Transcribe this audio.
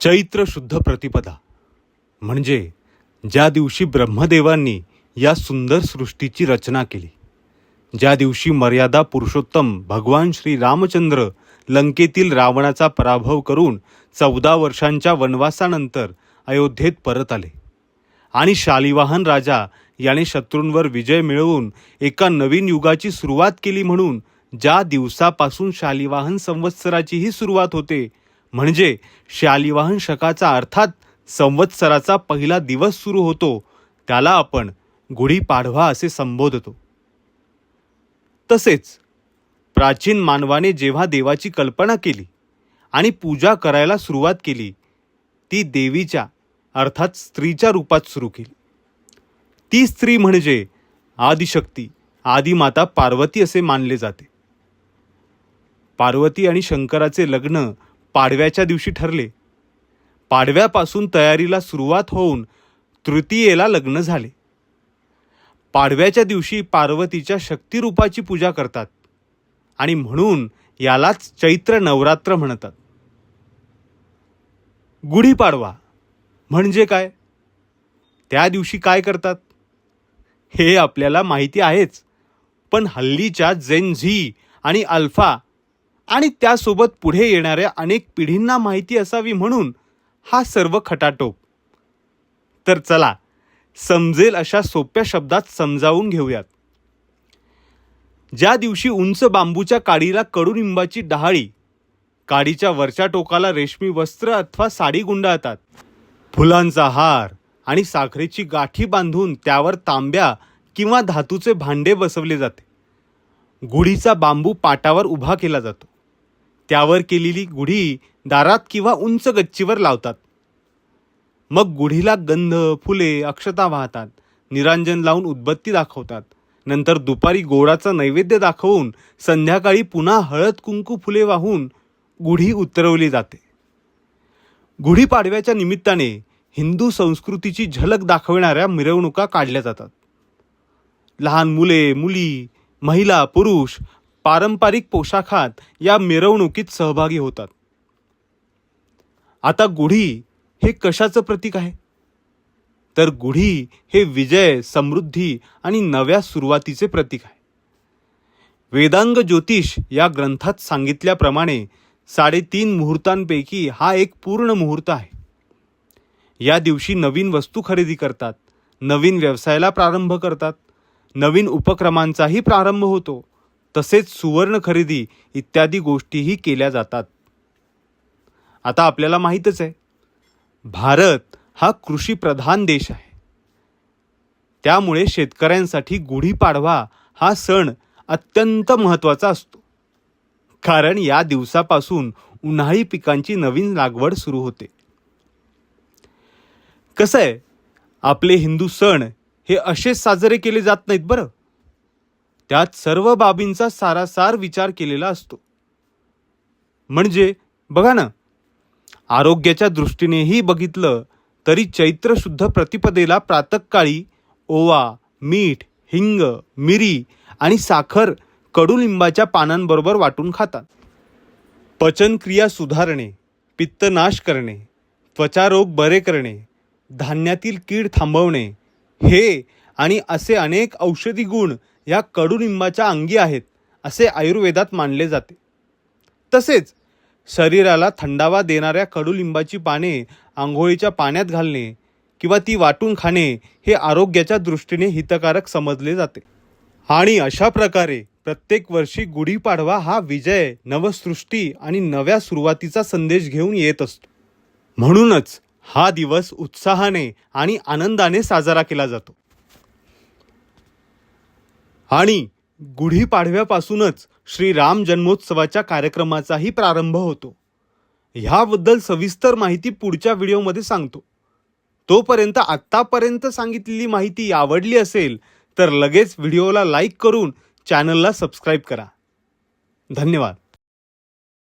चैत्र शुद्ध प्रतिपदा. म्हणजे ज्या दिवशी ब्रह्मदेवांनी या सुंदर सृष्टीची रचना केली ज्या दिवशी मर्यादा पुरुषोत्तम भगवान श्री रामचंद्र लंकेतील रावणाचा पराभव करून चौदा वर्षांच्या वनवासानंतर अयोध्येत परत आले आणि शालिवाहन राजा याने शत्रूंवर विजय मिळवून एका नवीन युगाची सुरुवात केली म्हणून ज्या दिवसापासून शालिवाहन संवत्सराचीही सुरुवात होते म्हणजे शालिवाहन शकाचा अर्थात संवत्सराचा पहिला दिवस सुरू होतो त्याला आपण गुढीपाडवा असे संबोधतो. तसेच प्राचीन मानवाने जेव्हा देवाची कल्पना केली आणि पूजा करायला सुरुवात केली ती देवीच्या अर्थात स्त्रीच्या रूपात सुरू केली. ती स्त्री म्हणजे आदिशक्ती आदिमाता पार्वती असे मानले जाते. पार्वती आणि शंकराचे लग्न पाडव्याच्या दिवशी ठरले. पाडव्यापासून तयारीला सुरुवात होऊन तृतीयेला लग्न झाले. पाडव्याच्या दिवशी पार्वतीच्या शक्तिरूपाची पूजा करतात आणि म्हणून यालाच चैत्र नवरात्र म्हणतात. गुढीपाडवा म्हणजे काय? त्या दिवशी काय करतात? हे आपल्याला माहिती आहेच पण हल्लीच्या जेन झी आणि अल्फा आणि त्यासोबत पुढे येणाऱ्या अनेक पिढींना माहिती असावी म्हणून हा सर्व खटाटोप. तर चला समजेल अशा सोप्या शब्दात समजावून घेऊयात. ज्या दिवशी उंच बांबूच्या काडीला कडुनिंबाची डहाळी काडीच्या वरच्या टोकाला रेशमी वस्त्र अथवा साडी गुंडाळतात. फुलांचा हार आणि साखरेची गाठी बांधून त्यावर तांब्या किंवा धातूचे भांडे बसवले जाते. गुढीचा बांबू पाटावर उभा केला जातो. त्यावर केलेली गुढी दारात किंवा उंच गच्चीवर लावतात. मग गुढीला गंध फुले अक्षता वाहतात. निरांजन लावून उदबत्ती दाखवतात. नंतर दुपारी गोडाचा नैवेद्य दाखवून संध्याकाळी पुन्हा हळद कुंकू फुले वाहून गुढी उतरवली जाते. गुढीपाडव्याच्या निमित्ताने हिंदू संस्कृतीची झलक दाखविणाऱ्या मिरवणुका काढल्या जातात. लहान मुले मुली महिला पुरुष पारंपरिक पोशाखात या मिरवणुकीत सहभागी होतात. आता गुढी हे कशाचं प्रतीक आहे? तर गुढी हे विजय समृद्धी आणि नव्या सुरुवातीचे प्रतीक आहे. वेदांग ज्योतिष या ग्रंथात सांगितल्याप्रमाणे साडेतीन मुहूर्तांपैकी हा एक पूर्ण मुहूर्त आहे. या दिवशी नवीन वस्तू खरेदी करतात नवीन व्यवसायाला प्रारंभ करतात नवीन उपक्रमांचाही प्रारंभ होतो. तसेच सुवर्ण खरेदी इत्यादी गोष्टीही केल्या जातात. आता आपल्याला माहीतच आहे भारत हा कृषीप्रधान देश आहे. त्यामुळे शेतकऱ्यांसाठी गुढीपाडवा हा सण अत्यंत महत्त्वाचा असतो. कारण या दिवसापासून उन्हाळी पिकांची नवीन लागवड सुरू होते. कसं आहे आपले हिंदू सण हे असेच साजरे केले जात नाहीत बरं? त्यात सर्व बाबींचा सारासार विचार केलेला असतो. म्हणजे बघा ना आरोग्याच्या दृष्टीनेही बघितलं तरी चैत्र शुद्ध प्रतिपदेला प्रातकाळी ओवा मीठ हिंग मिरी आणि साखर कडुलिंबाच्या पानांबरोबर वाटून खातात. पचनक्रिया सुधारणे पित्तनाश करणे त्वचारोग बरे करणे धान्यातील कीड थांबवणे हे आणि असे अनेक औषधी गुण या कडुलिंबाच्या अंगी आहेत असे आयुर्वेदात मानले जाते. तसेच शरीराला थंडावा देणाऱ्या कडुलिंबाची पाने आंघोळीच्या पाण्यात घालणे किंवा ती वाटून खाणे हे आरोग्याच्या दृष्टीने हितकारक समजले जाते. आणि अशा प्रकारे प्रत्येक वर्षी गुढीपाडवा हा विजय नवसृष्टी आणि नव्या सुरुवातीचा संदेश घेऊन येत असतो. म्हणूनच हा दिवस उत्साहाने आणि आनंदाने साजरा केला जातो. आणि गुढीपाडव्यापासूनच श्रीराम जन्मोत्सवाच्या कार्यक्रमाचाही प्रारंभ होतो. ह्याबद्दल सविस्तर माहिती पुढच्या व्हिडिओमध्ये सांगतो. तोपर्यंत आत्तापर्यंत सांगितलेली माहिती आवडली असेल तर लगेच व्हिडिओला लाईक करून चॅनलला सबस्क्राईब करा. धन्यवाद.